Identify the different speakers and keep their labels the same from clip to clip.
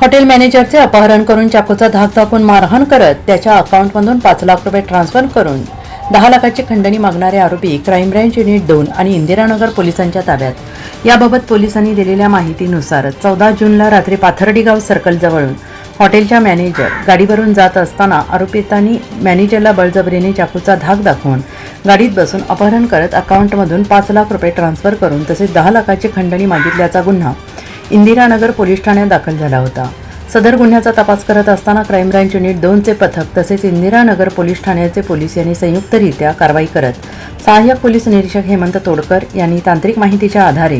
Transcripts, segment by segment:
Speaker 1: Hotel मॅनेजरचे अपहरण करून चाकूचा धाक दाखवून मारहाण करत त्याच्या अकाउंटमधून पाच लाख रुपये ट्रान्सफर करून दहा लाखाची खंडणी मागणारे आरोपी क्राईम ब्रँच युनिट दोन आणि इंदिरानगर पोलिसांच्या ताब्यात. याबाबत पोलिसांनी दिलेल्या माहितीनुसार चौदा जूनला रात्री पाथर्डीगाव सर्कलजवळून हॉटेलच्या मॅनेजर गाडीवरून जात असताना आरोपितांनी मॅनेजरला बळजबरीने चाकूचा धाक दाखवून गाडीत बसून अपहरण करत अकाउंटमधून पाच लाख रुपये ट्रान्सफर करून तसेच दहा लाखाची खंडणी मागितल्याचा गुन्हा इंदिरानगर पोलीस ठाण्यात दाखल झाला होता. सदर गुन्ह्याचा तपास करत असताना क्राईम ब्रँच युनिट दोनचे पथक तसेच इंदिरानगर पोलीस ठाण्याचे पोलीस यांनी संयुक्तरित्या कारवाई करत सहाय्यक पोलीस निरीक्षक हेमंत तोडकर यांनी तांत्रिक माहितीच्या आधारे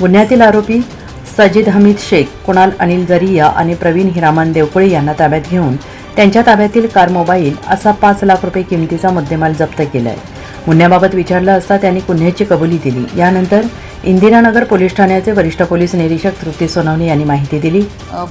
Speaker 1: गुन्ह्यातील आरोपी सजिद हमीद शेख कुणाल अनिल जरिया आणि प्रवीण हिरामन देवकुळे यांना ताब्यात घेऊन त्यांच्या ताब्यातील कार मोबाईल असा पाच लाख रुपये किमतीचा मुद्देमाल जप्त केलाय. गुन्ह्याबाबत विचारलं असता त्यांनी गुन्ह्याची कबुली दिली. यानंतर इंदिरानगर पोलीस ठाण्याचे वरिष्ठ पोलीस निरीक्षक तृप्ती सोनवणे यांनी माहिती दिली.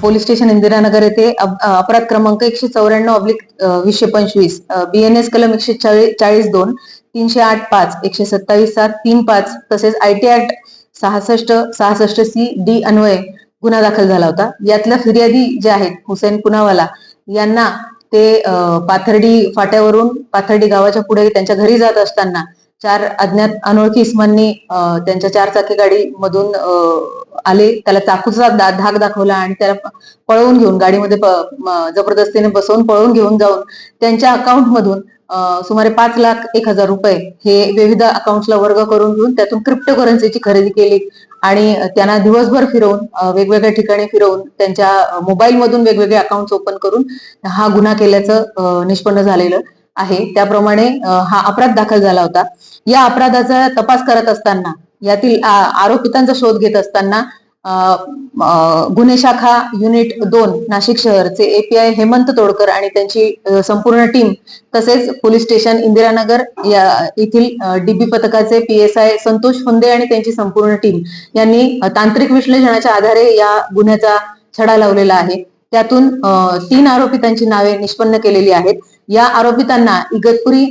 Speaker 2: पोलीस स्टेशन इंदिरानगर येथे अपराध क्रमांक एकशे चौऱ्याण्णव ऑब्लिक वीसशे पंचवीस बीएनएस कलम एकशे चाळीस दोन तीनशे आठ पाच एकशे सत्तावीस सात तीन पाच तसेच आय टी ऍक्ट सहासष्ट सहासष्ट सी डी अन्वये गुन्हा दाखल झाला होता. यातल्या फिर्यादी जे आहेत हुसेन पुनावाला यांना ते पाथर्डी फाट्यावरून पाथर्डी गावाच्या पुढे त्यांच्या घरी जात असताना चार अज्ञात अनोळखी इसमांनी त्यांच्या चार चाकी गाडी मधून आले. त्याला चाकूचा धाक दाखवला आणि त्याला पळवून घेऊन गाडीमध्ये जबरदस्तीने बसवून पळवून घेऊन जाऊन त्यांच्या अकाउंट मधून सुमारे पाच लाख एक हजार रुपये हे विविध अकाउंटला वर्ग करून घेऊन त्यातून क्रिप्टोकरन्सीची खरेदी केली. आणि त्यांना दिवसभर फिरवून वेगवेगळ्या ठिकाणी फिरवून त्यांच्या मोबाईल मधून वेगवेगळे अकाउंट ओपन करून हा गुन्हा केल्याचं निष्पन्न झालेलं. आहे. त्याप्रमाणे हा अपराध दाखल झाला होता. या अपराधाचा तपास करत असताना यातील आरोपितांचा शोध घेत असताना गुन्हे शाखा युनिट दोन नाशिक शहरचे एपीआय हेमंत तोडकर आणि त्यांची संपूर्ण टीम तसेच पोलीस स्टेशन इंदिरानगर या येथील डीबी पथकाचे पीएसआय संतोष फुंदे आणि त्यांची संपूर्ण टीम यांनी तांत्रिक विश्लेषणाच्या आधारे या गुन्ह्याचा छडा लावलेला आहे. त्यातून तीन तीन आरोपितांची नावे निष्पन्न केलेली आहेत. या आरोपितांना इगतपुरी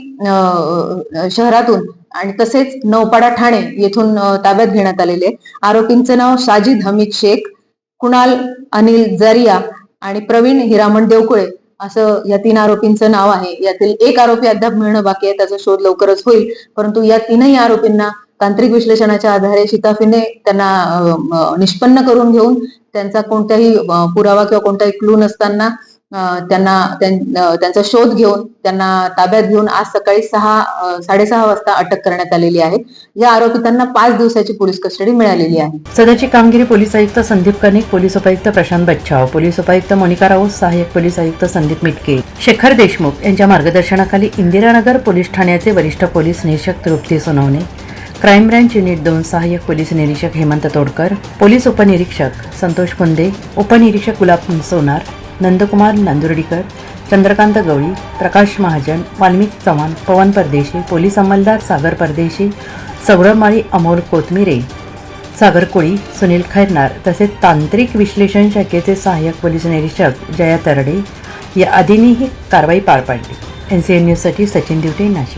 Speaker 2: शहरातून आणि तसेच नौपाडा ठाणे येथून ताब्यात घेण्यात आलेले आहे. आरोपींचं नाव साजिद हमीद शेख कुणाल अनिल जरिया आणि प्रवीण हिरामण देवकुळे असं या तीन आरोपींचं नाव आहे यातील एक आरोपी अद्याप मिळणं बाकी आहे त्याचा शोध लवकरच होईल परंतु या तीनही आरोपींना तांत्रिक विश्लेषणाच्या आधारे शिताफीने त्यांना निष्पन्न करून घेऊन त्यांचा कोणताही पुरावा किंवा कोणताही क्लू नसताना त्यांना त्यांचा शोध घेऊन त्यांना ताब्यात घेऊन आज सकाळी सहा साडेसहा वाजता अटक करण्यात आलेली आहे. या आरोपितांना पाच दिवसाची पोलीस कस्टडी मिळालेली आहे.
Speaker 1: सध्याची कामगिरी पोलीस आयुक्त संदीप कनिक पोलीस उपायुक्त प्रशांत बच्छाव पोलीस उपायुक्त मोनिका राऊत सहाय्यक पोलीस आयुक्त संदीप मिटके शेखर देशमुख यांच्या मार्गदर्शनाखाली इंदिरानगर पोलीस ठाण्याचे वरिष्ठ पोलीस निरीक्षक Trupti Sonawane crime branch unit दोन सहाय्यक पोलीस निरीक्षक हेमंत तोडकर पोलीस उपनिरीक्षक संतोष कुंदे उपनिरीक्षक गुलाब सोनार नंदकुमार नांदुर्डीकर चंद्रकांत गवळी प्रकाश महाजन वाल्मिक चव्हाण पवन परदेशी पोलीस अंमलदार सागर परदेशी सौरभमाळी अमोल कोथमिरे सागर कोळी सुनील खैरनार तसेच तांत्रिक विश्लेषण शाखेचे सहाय्यक पोलीस निरीक्षक जया तरडे या आदींनीही कारवाई पार पाडली. एन सी एन न्यूजसाठी सचिन दिवटे नाशिक.